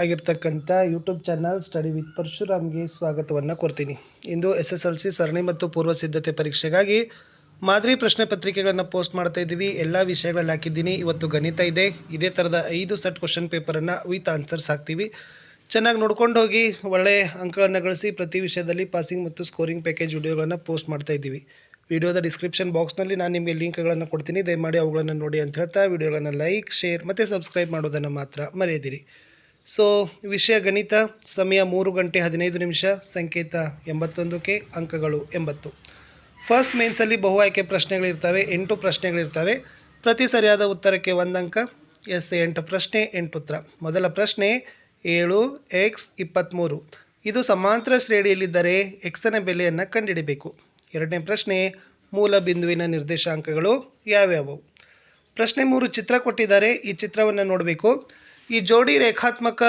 ಆಗಿರ್ತಕ್ಕಂಥ YouTube channel study with ಪರಶುರಾಮ್ಗೆ ಸ್ವಾಗತವನ್ನು ಕೊಡ್ತೀನಿ ಇಂದು ಎಸ್ ಎಸ್ ಎಲ್ ಸಿ ಸರಣಿ ಮತ್ತು ಪೂರ್ವ ಸಿದ್ಧತೆ ಪರೀಕ್ಷೆಗಾಗಿ ಮಾದರಿ ಪ್ರಶ್ನೆ ಪತ್ರಿಕೆಗಳನ್ನು ಪೋಸ್ಟ್ ಮಾಡ್ತಾ ಇದ್ದೀವಿ. ಎಲ್ಲ ವಿಷಯಗಳಲ್ಲಿ ಹಾಕಿದ್ದೀನಿ. ಇವತ್ತು ಗಣಿತ ಇದೆ. ಇದೇ ಥರದ ಐದು ಸೆಟ್ ಕ್ವಶನ್ ಪೇಪರನ್ನು ವಿತ್ ಆನ್ಸರ್ಸ್ ಹಾಕ್ತೀವಿ. ಚೆನ್ನಾಗಿ ನೋಡ್ಕೊಂಡು ಹೋಗಿ ಒಳ್ಳೆಯ ಅಂಕಗಳನ್ನು ಗಳಿಸಿ, ಪ್ರತಿ ವಿಷಯದಲ್ಲಿ ಪಾಸಿಂಗ್ ಮತ್ತು ಸ್ಕೋರಿಂಗ್ ಪ್ಯಾಕೇಜ್ ವಿಡಿಯೋಗಳನ್ನು ಪೋಸ್ಟ್ ಮಾಡ್ತಾ ಇದ್ದೀವಿ. ವಿಡಿಯೋದ ಡಿಸ್ಕ್ರಿಪ್ಷನ್ ಬಾಕ್ಸ್ನಲ್ಲಿ ನಾನು ನಿಮಗೆ ಲಿಂಕ್ಗಳನ್ನು ಕೊಡ್ತೀನಿ. ದಯಮಾಡಿ ಅವುಗಳನ್ನು ನೋಡಿ ಅಂತ ಹೇಳ್ತಾ, ವಿಡಿಯೋಗಳನ್ನು ಲೈಕ್ ಶೇರ್ ಮತ್ತು ಸಬ್ಸ್ಕ್ರೈಬ್ ಮಾಡೋದನ್ನು ಮಾತ್ರ ಮರೆಯದಿರಿ. ಸೊ ವಿಷಯ ಗಣಿತ, ಸಮಯ ಮೂರು ಗಂಟೆ ಹದಿನೈದು ನಿಮಿಷ, ಸಂಕೇತ ಎಂಬತ್ತೊಂದಕ್ಕೆ ಅಂಕಗಳು ಎಂಬತ್ತು. ಫಸ್ಟ್ ಮೇನ್ಸಲ್ಲಿ ಬಹು ಆಯ್ಕೆ ಪ್ರಶ್ನೆಗಳಿರ್ತವೆ, ಎಂಟು ಪ್ರಶ್ನೆಗಳಿರ್ತವೆ. ಪ್ರತಿ ಸರಿಯಾದ ಉತ್ತರಕ್ಕೆ ಒಂದು ಅಂಕ, ಎಸ್ ಎಂಟು ಪ್ರಶ್ನೆ, ಎಂಟು ಉತ್ತರ. ಮೊದಲ ಪ್ರಶ್ನೆ, ಏಳು ಎಕ್ಸ್ ಇಪ್ಪತ್ತ್ಮೂರು ಇದು ಸಮಾಂತರ ಶ್ರೇಣಿಯಲ್ಲಿದ್ದರೆ ಎಕ್ಸನ ಬೆಲೆಯನ್ನು ಕಂಡುಹಿಡಿಬೇಕು ಎರಡನೇ ಪ್ರಶ್ನೆ, ಮೂಲ ಬಿಂದುವಿನ ನಿರ್ದೇಶಾಂಕಗಳು ಯಾವ್ಯಾವು? ಪ್ರಶ್ನೆ ಮೂರು ಚಿತ್ರ ಕೊಟ್ಟಿದ್ದಾರೆ, ಈ ಚಿತ್ರವನ್ನು ನೋಡಬೇಕು. ಈ ಜೋಡಿ ರೇಖಾತ್ಮಕ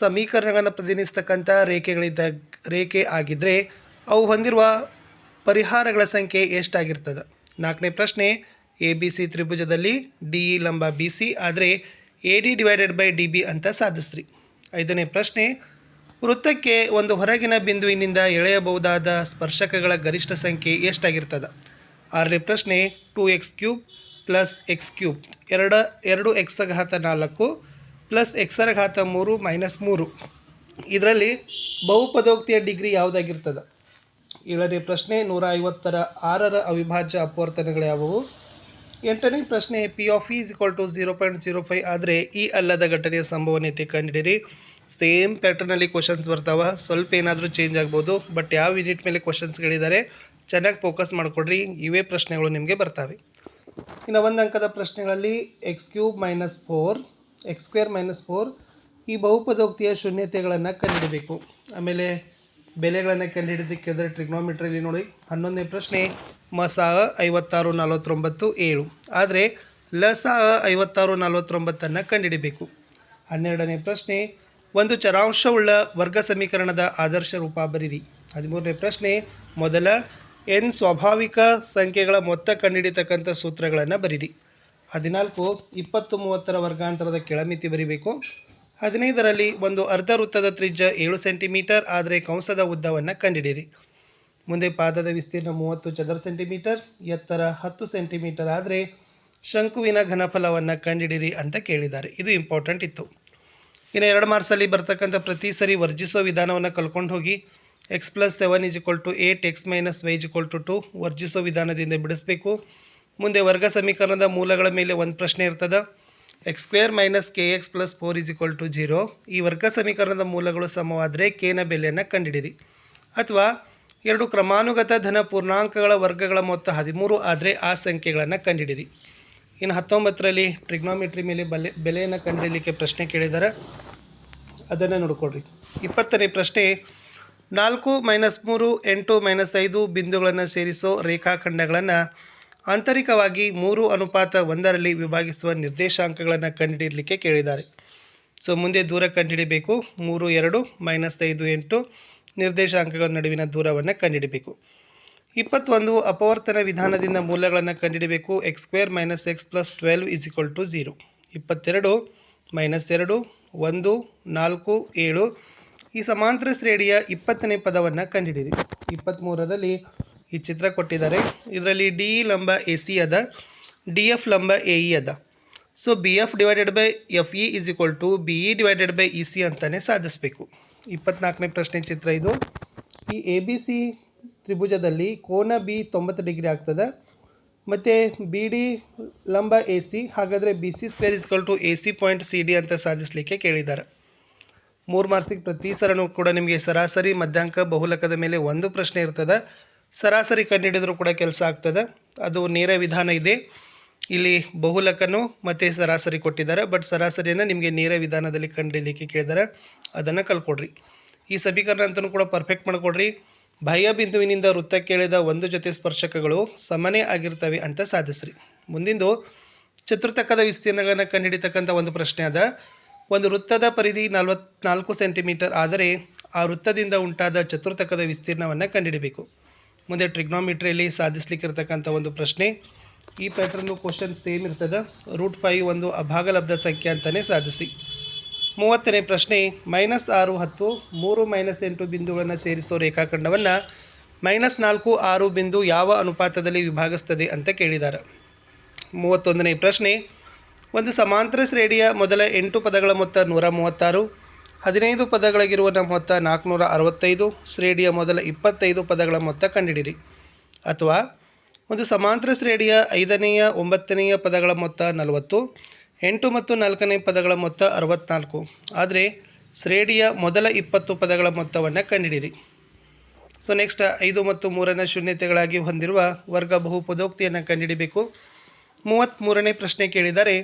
ಸಮೀಕರಣಗಳನ್ನು ಪ್ರತಿನಿಧಿಸ್ತಕ್ಕಂಥ ರೇಖೆಗಳಿದ್ದ ರೇಖೆ ಆಗಿದ್ದರೆ ಅವು ಹೊಂದಿರುವ ಪರಿಹಾರಗಳ ಸಂಖ್ಯೆ ಎಷ್ಟಾಗಿರ್ತದೆ? ನಾಲ್ಕನೇ ಪ್ರಶ್ನೆ, ಎ, ಬಿ, ಸಿ ತ್ರಿಭುಜದಲ್ಲಿ ಡಿ, ಇ, ಲಂಬ, ಬಿ, ಸಿ ಆದರೆ A, D divided by D, B ಅಂತ ಸಾಧಿಸ್ರಿ. ಐದನೇ ಪ್ರಶ್ನೆ, ವೃತ್ತಕ್ಕೆ ಒಂದು ಹೊರಗಿನ ಬಿಂದುವಿನಿಂದ ಎಳೆಯಬಹುದಾದ ಸ್ಪರ್ಶಕಗಳ ಗರಿಷ್ಠ ಸಂಖ್ಯೆ ಎಷ್ಟಾಗಿರ್ತದೆ? ಆರನೇ ಪ್ರಶ್ನೆ, two x cube plus x cube, ಎರಡ, ಎರಡು ಎಕ್ಸ್ ಘಾತ ನಾಲ್ಕು ಪ್ಲಸ್ ಎಕ್ಸರ ಘಾತ ಮೂರು ಮೈನಸ್ ಮೂರು. ಇದರಲ್ಲಿ ಬಹುಪದೋಕ್ತಿಯ ಡಿಗ್ರಿ ಯಾವುದಾಗಿರ್ತದೆ? ಏಳನೇ ಪ್ರಶ್ನೆ ನೂರ ಐವತ್ತರ ಆರರ ಅವಿಭಾಜ್ಯ ಅಪವರ್ತನಗಳು ಯಾವುವು ಎಂಟನೇ ಪ್ರಶ್ನೆ P of is equal to zero point zero five ಆದರೆ ಈ ಅಲ್ಲದ ಘಟನೆಯ ಸಂಭವನೀಯತೆ ಕಂಡಿಡಿರಿ. ಸೇಮ್ ಪ್ಯಾಟರ್ನಲ್ಲಿ ಕ್ವಶನ್ಸ್ ಬರ್ತಾವ. ಸ್ವಲ್ಪ ಏನಾದರೂ ಚೇಂಜ್ ಆಗ್ಬೋದು ಬಟ್ ಯಾವ ಯೂನಿಟ್ ಮೇಲೆ ಕ್ವಶನ್ಸ್ಗಳಿದ್ದಾರೆ ಚೆನ್ನಾಗಿ ಫೋಕಸ್ ಮಾಡಿಕೊಡ್ರಿ. ಇವೇ ಪ್ರಶ್ನೆಗಳು ನಿಮಗೆ ಬರ್ತವೆ. ಇನ್ನು ಒಂದು ಅಂಕದ ಪ್ರಶ್ನೆಗಳಲ್ಲಿ x cube minus four x square minus four ಈ ಬಹುಪದೋಕ್ತಿಯ ಶೂನ್ಯತೆಗಳನ್ನು ಕಂಡುಹಿಡಬೇಕು. ಆಮೇಲೆ ಬೆಲೆಗಳನ್ನು ಕಂಡುಹಿಡಿದಕ್ಕೆ ಕೇಳಿದ್ರೆ ಟ್ರಿಗ್ನೋಮೀಟ್ರಲ್ಲಿ ನೋಡಿ. ಹನ್ನೊಂದನೇ ಪ್ರಶ್ನೆ ಮಸ ಐವತ್ತಾರು ನಲವತ್ತೊಂಬತ್ತು ಏಳು. ಆದರೆ ಲಸ ಐವತ್ತಾರು ನಲವತ್ತೊಂಬತ್ತನ್ನು ಕಂಡುಹಿಡಿಬೇಕು. ಹನ್ನೆರಡನೇ ಪ್ರಶ್ನೆ, ಒಂದು ಚರಾಂಶವುಳ್ಳ ವರ್ಗ ಸಮೀಕರಣದ ಆದರ್ಶ ರೂಪ ಬರೀರಿ. ಹದಿಮೂರನೇ ಪ್ರಶ್ನೆ, ಮೊದಲ ಎನ್ ಸ್ವಾಭಾವಿಕ ಸಂಖ್ಯೆಗಳ ಮೊತ್ತ ಕಂಡುಹಿಡಿತಕ್ಕಂಥ ಸೂತ್ರಗಳನ್ನು ಬರೀರಿ. ಹದಿನಾಲ್ಕು, ಇಪ್ಪತ್ತು, ಮೂವತ್ತರ ವರ್ಗಾಂತರದ ಕೆಳಮಿತಿ ಬರಿಬೇಕು. ಹದಿನೈದರಲ್ಲಿ ಒಂದು ಅರ್ಧ ವೃತ್ತದ ತ್ರಿಜ್ಯ ಏಳು ಸೆಂಟಿಮೀಟರ್, ಆದರೆ ಕಂಸದ ಉದ್ದವನ್ನು ಕಂಡಿಡಿರಿ ಮುಂದೆ ಪಾದದ ವಿಸ್ತೀರ್ಣ ಮೂವತ್ತು ಚದರ ಸೆಂಟಿಮೀಟರ್, ಎತ್ತರ ಹತ್ತು ಸೆಂಟಿಮೀಟರ್, ಆದರೆ ಶಂಕುವಿನ ಘನಫಲವನ್ನು ಕಂಡಿಡಿರಿ ಅಂತ ಕೇಳಿದ್ದಾರೆ. ಇದು ಇಂಪಾರ್ಟೆಂಟ್ ಇತ್ತು. ಇನ್ನು ಎರಡು ಮಾರ್ಕ್ಸಲ್ಲಿ ಬರ್ತಕ್ಕಂಥ ಪ್ರತಿ ಸರಿ ವರ್ಜಿಸೋ ವಿಧಾನವನ್ನು ಕಲ್ಕೊಂಡು ಹೋಗಿ x plus seven is equal to eight x minus y is equal to two ವರ್ಜಿಸೋ ವಿಧಾನದಿಂದ ಬಿಡಿಸ್ಬೇಕು. ಮುಂದೆ ವರ್ಗ ಸಮೀಕರಣದ ಮೂಲಗಳ ಮೇಲೆ ಒಂದು ಪ್ರಶ್ನೆ ಇರ್ತದೆ. X square minus k x plus four is equal to zero ಈ ವರ್ಗ ಸಮೀಕರಣದ ಮೂಲಗಳು ಸಮವಾದರೆ ಕೆನ ಬೆಲೆಯನ್ನು ಕಂಡುಹಿಡಿರಿ ಅಥವಾ ಎರಡು ಕ್ರಮಾನುಗತ ಧನ ಪೂರ್ಣಾಂಕಗಳ ವರ್ಗಗಳ ಮೊತ್ತ ಹದಿಮೂರು ಆದರೆ ಆ ಸಂಖ್ಯೆಗಳನ್ನು ಕಂಡುಹಿಡಿರಿ ಇನ್ನು ಹತ್ತೊಂಬತ್ತರಲ್ಲಿ ಟ್ರಿಗ್ನೋಮೆಟ್ರಿ ಮೇಲೆ ಬಲೆ, ಬೆಲೆಯನ್ನು ಕಂಡುಹಿಡಲಿಕ್ಕೆ ಪ್ರಶ್ನೆ ಕೇಳಿದ್ದಾರೆ ಅದನ್ನು ನೋಡ್ಕೊಡ್ರಿ ಇಪ್ಪತ್ತನೇ ಪ್ರಶ್ನೆ, ನಾಲ್ಕು ಮೈನಸ್ ಮೂರು, ಎಂಟು ಮೈನಸ್ ಐದು ಬಿಂದುಗಳನ್ನು ಸೇರಿಸೋ ರೇಖಾಖಂಡಗಳನ್ನು ಆಂತರಿಕವಾಗಿ ಮೂರು ಅನುಪಾತ ಒಂದರಲ್ಲಿ ವಿಭಾಗಿಸುವ ನಿರ್ದೇಶಾಂಕಗಳನ್ನು ಕಂಡುಹಿಡಲಿಕ್ಕೆ ಕೇಳಿದ್ದಾರೆ. ಸೊ, ಮುಂದೆ ದೂರ ಕಂಡುಹಿಡಿಬೇಕು. ಮೂರು, ಎರಡು, ಮೈನಸ್ ಐದು, ಎಂಟು ನಿರ್ದೇಶಾಂಕಗಳ ನಡುವಿನ ದೂರವನ್ನು ಕಂಡುಹಿಡಬೇಕು. ಇಪ್ಪತ್ತೊಂದು, ಅಪವರ್ತನ ವಿಧಾನದಿಂದ ಮೂಲಗಳನ್ನು ಕಂಡುಹಿಡಬೇಕು. X square minus x plus twelve is equal to zero. ಇಪ್ಪತ್ತೆರಡು, ಮೈನಸ್ ಎರಡು, ಒಂದು, ನಾಲ್ಕು, ಏಳು ಈ ಸಮಾಂತರ ಶ್ರೇಣಿಯ ಇಪ್ಪತ್ತನೇ ಪದವನ್ನು ಕಂಡುಹಿಡಿಯಿರಿ. ಇಪ್ಪತ್ತ್ಮೂರರಲ್ಲಿ ಈ ಚಿತ್ರ ಕೊಟ್ಟಿದ್ದಾರೆ. ಇದರಲ್ಲಿ ಡಿ ಇ ಲಂಬ ಎ ಸಿ ಅದ ಡಿ ಎಫ್ ಲಂಬ ಎ ಇ ಅದ. So B F divided by F E is equal to B E divided by E C ಅಂತಲೇ ಸಾಧಿಸಬೇಕು. ಇಪ್ಪತ್ನಾಲ್ಕನೇ ಪ್ರಶ್ನೆ ಚಿತ್ರ ಇದು. ಈ ಎ ಬಿ ಸಿ ತ್ರಿಭುಜದಲ್ಲಿ ಕೋನ ಬಿ ತೊಂಬತ್ತು ಡಿಗ್ರಿ ಆಗ್ತದೆ, ಮತ್ತು ಬಿ ಡಿ ಲಂಬ ಎ ಸಿ ಹಾಗಾದರೆ B C square is equal to A C point C D ಅಂತ ಸಾಧಿಸಲಿಕ್ಕೆ ಕೇಳಿದ್ದಾರೆ. ಮೂರು ಮಾರ್ಕ್ಸಿಗೆ ಪ್ರತಿ ಸರನೂ ಕೂಡ ನಿಮಗೆ ಸರಾಸರಿ, ಮಧ್ಯಾಂಕ, ಬಹುಲಕದ ಮೇಲೆ ಒಂದು ಪ್ರಶ್ನೆ ಇರ್ತದೆ. ಸರಾಸರಿ ಕಂಡುಹಿಡಿದರೂ ಕೂಡ ಕೆಲಸ ಆಗ್ತದೆ. ಅದು ನೇರ ವಿಧಾನ ಇದೆ. ಇಲ್ಲಿ ಬಹುಲಕನು ಮತ್ತು ಸರಾಸರಿ ಕೊಟ್ಟಿದ್ದಾರೆ. ಬಟ್ ಸರಾಸರಿಯನ್ನು ನಿಮಗೆ ನೇರ ವಿಧಾನದಲ್ಲಿ ಕಂಡುಹಿಡಲಿಕ್ಕೆ ಕೇಳಿದ್ದಾರೆ. ಅದನ್ನು ಕಲ್ಕೊಡ್ರಿ. ಈ ಸಮೀಕರಣ ಅಂತಲೂ ಕೂಡ ಪರ್ಫೆಕ್ಟ್ ಮಾಡಿಕೊಡ್ರಿ. ಬಾಹ್ಯ ಬಿಂದುವಿನಿಂದ ವೃತ್ತಕ್ಕೆ ಕೇಳಿದ ಒಂದು ಜೊತೆ ಸ್ಪರ್ಶಕಗಳು ಸಮನೇ ಆಗಿರ್ತವೆ ಅಂತ ಸಾಧಿಸ್ರಿ. ಮುಂದಿಂದು ಚತುರ್ಥಕದ ವಿಸ್ತೀರ್ಣಗಳನ್ನು ಕಂಡುಹಿಡಿತಕ್ಕಂಥ ಒಂದು ಪ್ರಶ್ನೆ ಅದ. ಒಂದು ವೃತ್ತದ ಪರಿಧಿ ನಲವತ್ನಾಲ್ಕು ಸೆಂಟಿಮೀಟರ್ ಆದರೆ ಆ ವೃತ್ತದಿಂದ ಉಂಟಾದ ಚತುರ್ಥಕದ ವಿಸ್ತೀರ್ಣವನ್ನು ಕಂಡುಹಿಡಬೇಕು. ಮುಂದೆ ಟ್ರಿಗ್ನೋಮಿಟ್ರಿಯಲ್ಲಿ ಸಾಧಿಸ್ಲಿಕ್ಕಿರ್ತಕ್ಕಂಥ ಒಂದು ಪ್ರಶ್ನೆ. ಈ ಪ್ಯಾಟ್ರನ್ನು ಕ್ವಶನ್ ಸೇಮ್ ಇರ್ತದೆ. ರೂಟ್ ಫೈವ್ ಒಂದು ಅಭಾಗಲಬ್ಧ ಸಂಖ್ಯೆ ಅಂತಲೇ ಸಾಧಿಸಿ. ಮೂವತ್ತನೇ ಪ್ರಶ್ನೆ ಮೈನಸ್ ಆರು ಹತ್ತು, ಮೂರು ಮೈನಸ್ ಎಂಟು ಬಿಂದುಗಳನ್ನು ಸೇರಿಸೋ ರೇಖಾಖಂಡವನ್ನು ಮೈನಸ್ ನಾಲ್ಕು ಆರು ಬಿಂದು ಯಾವ ಅನುಪಾತದಲ್ಲಿ ವಿಭಾಗಿಸ್ತದೆ ಅಂತ ಕೇಳಿದ್ದಾರೆ ಮೂವತ್ತೊಂದನೇ ಪ್ರಶ್ನೆ, ಒಂದು ಸಮಾಂತರ ಶ್ರೇಣಿಯ ಮೊದಲ ಎಂಟು ಪದಗಳ ಮೊತ್ತ ನೂರ ಮೂವತ್ತಾರು ಹದಿನೈದು ಪದಗಳಿಗಿರುವ ಮೊತ್ತ ನಾಲ್ಕುನೂರ ಅರವತ್ತೈದು, ಶ್ರೇಣಿಯ ಮೊದಲ ಇಪ್ಪತ್ತೈದು ಪದಗಳ ಮೊತ್ತ ಕಂಡಿಡಿರಿ ಅಥವಾ ಒಂದು ಸಮಾಂತರ ಶ್ರೇಣಿಯ ಐದನೆಯ, ಒಂಬತ್ತನೆಯ ಪದಗಳ ಮೊತ್ತ ನಲವತ್ತು, ಎಂಟು ಮತ್ತು ನಾಲ್ಕನೇ ಪದಗಳ ಮೊತ್ತ ಅರವತ್ತ್ನಾಲ್ಕು ಆದರೆ ಶ್ರೇಣಿಯ ಮೊದಲ ಇಪ್ಪತ್ತು ಪದಗಳ ಮೊತ್ತವನ್ನು ಕಂಡಿಡಿರಿ ಸೊ ನೆಕ್ಸ್ಟ್ ಐದು ಮತ್ತು ಮೂರನೇ ಶೂನ್ಯತೆಗಳಾಗಿ ಹೊಂದಿರುವ ವರ್ಗ ಬಹುಪದೋಕ್ತಿಯನ್ನು ಕಂಡುಹಿಡಿಬೇಕು. ಮೂವತ್ತ್ಮೂರನೇ ಪ್ರಶ್ನೆ ಕೇಳಿದರೆ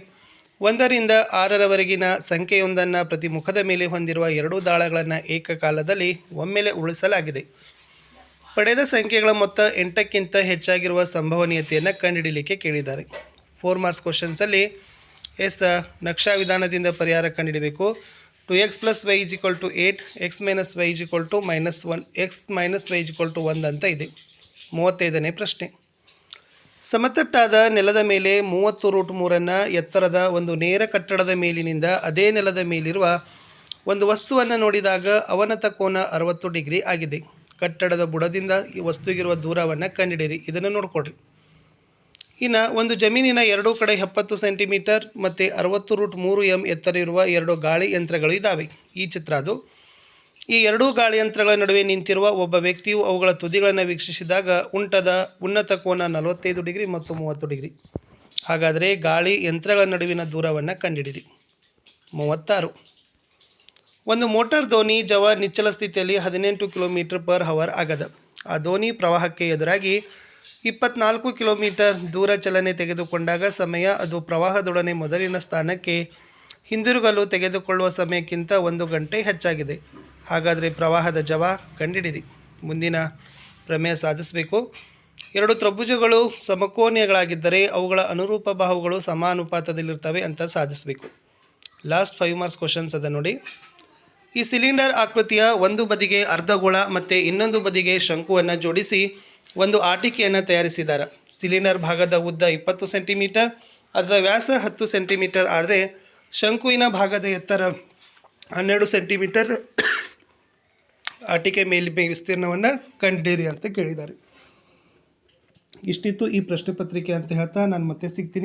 ಒಂದರಿಂದ ಆರರವರೆಗಿನ ಸಂಖ್ಯೆಯೊಂದನ್ನು ಪ್ರತಿ ಮುಖದ ಮೇಲೆ ಹೊಂದಿರುವ ಎರಡೂ ದಾಳಗಳನ್ನು ಏಕಕಾಲದಲ್ಲಿ ಒಮ್ಮೆಲೆ ಉಳಿಸಲಾಗಿದೆ. ಪಡೆದ ಸಂಖ್ಯೆಗಳ ಮೊತ್ತ ಎಂಟಕ್ಕಿಂತ ಹೆಚ್ಚಾಗಿರುವ ಸಂಭವನೀಯತೆಯನ್ನು ಕಂಡುಹಿಡಿಯಲಿಕ್ಕೆ ಕೇಳಿದ್ದಾರೆ. ಫೋರ್ ಮಾರ್ಕ್ಸ್ ಕ್ವಶನ್ಸಲ್ಲಿ ಎಸ್, ನಕ್ಷಾ ವಿಧಾನದಿಂದ ಪರಿಹಾರ ಕಂಡುಹಿಡಬೇಕು. Two x plus y is equal to eight x minus y is two minus one x minus y is two ಒಂದು ಅಂತ ಇದೆ. ಮೂವತ್ತೈದನೇ ಪ್ರಶ್ನೆ. ಸಮತಟ್ಟಾದ ನೆಲದ ಮೇಲೆ ಮೂವತ್ತು ರೂಟ್ ಮೂರನ್ನು ಎತ್ತರದ ಒಂದು ನೇರ ಕಟ್ಟಡದ ಮೇಲಿನಿಂದ ಅದೇ ನೆಲದ ಮೇಲಿರುವ ಒಂದು ವಸ್ತುವನ್ನು ನೋಡಿದಾಗ ಅವನತ ಕೋನ ಅರವತ್ತು ಡಿಗ್ರಿ ಆಗಿದೆ. ಕಟ್ಟಡದ ಬುಡದಿಂದ ಈ ವಸ್ತುವಿಗಿರುವ ದೂರವನ್ನು ಕಂಡಿಡಿರಿ ಇದನ್ನು ನೋಡಿಕೊಡ್ರಿ ಇನ್ನು ಒಂದು ಜಮೀನಿನ ಎರಡೂ ಕಡೆ ಎಪ್ಪತ್ತು ಸೆಂಟಿಮೀಟರ್ ಮತ್ತು ಅರವತ್ತು ರೂಟ್ ಮೂರು ಎಂ ಎತ್ತರ ಇರುವ ಎರಡು ಗಾಳಿ ಯಂತ್ರಗಳು ಇದ್ದಾವೆ ಈ ಚಿತ್ರ ಅದು. ಈ ಎರಡೂ ಗಾಳಿಯಂತ್ರಗಳ ನಡುವೆ ನಿಂತಿರುವ ಒಬ್ಬ ವ್ಯಕ್ತಿಯು ಅವುಗಳ ತುದಿಗಳನ್ನು ವೀಕ್ಷಿಸಿದಾಗ ಉಂಟದ ಉನ್ನತ ಕೋನ ನಲವತ್ತೈದು ಡಿಗ್ರಿ ಮತ್ತು ಮೂವತ್ತು ಡಿಗ್ರಿ. ಹಾಗಾದರೆ ಗಾಳಿ ಯಂತ್ರಗಳ ನಡುವಿನ ದೂರವನ್ನು ಕಂಡುಹಿಡಿರಿ ಮೂವತ್ತಾರು. ಒಂದು ಮೋಟಾರ್ ದೋಣಿ ಜವ ನಿಚ್ಚಲ ಸ್ಥಿತಿಯಲ್ಲಿ ಹದಿನೆಂಟು ಕಿಲೋಮೀಟರ್ ಪರ್ ಹವರ್ ಆಗದ. ಆ ದೋಣಿ ಪ್ರವಾಹಕ್ಕೆ ಎದುರಾಗಿ ಇಪ್ಪತ್ನಾಲ್ಕು ಕಿಲೋಮೀಟರ್ ದೂರ ಚಲನೆ ತೆಗೆದುಕೊಂಡಾಗ ಸಮಯ ಅದು ಪ್ರವಾಹದೊಡನೆ ಮೊದಲಿನ ಸ್ಥಾನಕ್ಕೆ ಹಿಂದಿರುಗಲು ತೆಗೆದುಕೊಳ್ಳುವ ಸಮಯಕ್ಕಿಂತ ಒಂದು ಗಂಟೆ ಹೆಚ್ಚಾಗಿದೆ. ಹಾಗಾದರೆ ಪ್ರವಾಹದ ಜವ ಕಂಡಿಡಿರಿ. ಮುಂದಿನ ಪ್ರಮೇಯ ಸಾಧಿಸಬೇಕು. ಎರಡು ತ್ರಭುಜಗಳು ಸಮಕೋನೀಯಗಳಾಗಿದ್ದರೆ ಅವುಗಳ ಅನುರೂಪ ಬಾಹುಗಳು ಸಮಾನುಪಾತದಲ್ಲಿರ್ತವೆ ಅಂತ ಸಾಧಿಸಬೇಕು. ಲಾಸ್ಟ್ ಫೈವ್ ಮಾರ್ಕ್ಸ್ ಕ್ವಶನ್ಸ್ ಅದ ನೋಡಿ. ಈ ಸಿಲಿಂಡರ್ ಆಕೃತಿಯ ಒಂದು ಬದಿಗೆ ಅರ್ಧಗೋಳ ಮತ್ತು ಇನ್ನೊಂದು ಬದಿಗೆ ಶಂಕುವನ್ನು ಜೋಡಿಸಿ ಒಂದು ಆಟಿಕೆಯನ್ನು ತಯಾರಿಸಿದ್ದಾರೆ. ಸಿಲಿಂಡರ್ ಭಾಗದ ಉದ್ದ ಇಪ್ಪತ್ತು ಸೆಂಟಿಮೀಟರ್ ಅದರ ವ್ಯಾಸ ಹತ್ತು ಸೆಂಟಿಮೀಟರ್ ಆದರೆ ಶಂಕುವಿನ ಭಾಗದ ಎತ್ತರ ಹನ್ನೆರಡು ಸೆಂಟಿಮೀಟರ್ ಆಟಿಕೆ ಮೇಲ್ಮೈ ವಿಸ್ತೀರ್ಣವನ್ನು ಕಂಡಿರಿ ಅಂತ ಕೇಳಿದ್ದಾರೆ. ಇಷ್ಟಿತ್ತು ಈ ಪ್ರಶ್ನೆ ಪತ್ರಿಕೆ ಅಂತ ಹೇಳ್ತಾ ನಾನು ಮತ್ತೆ ಸಿಗ್ತೀನಿ.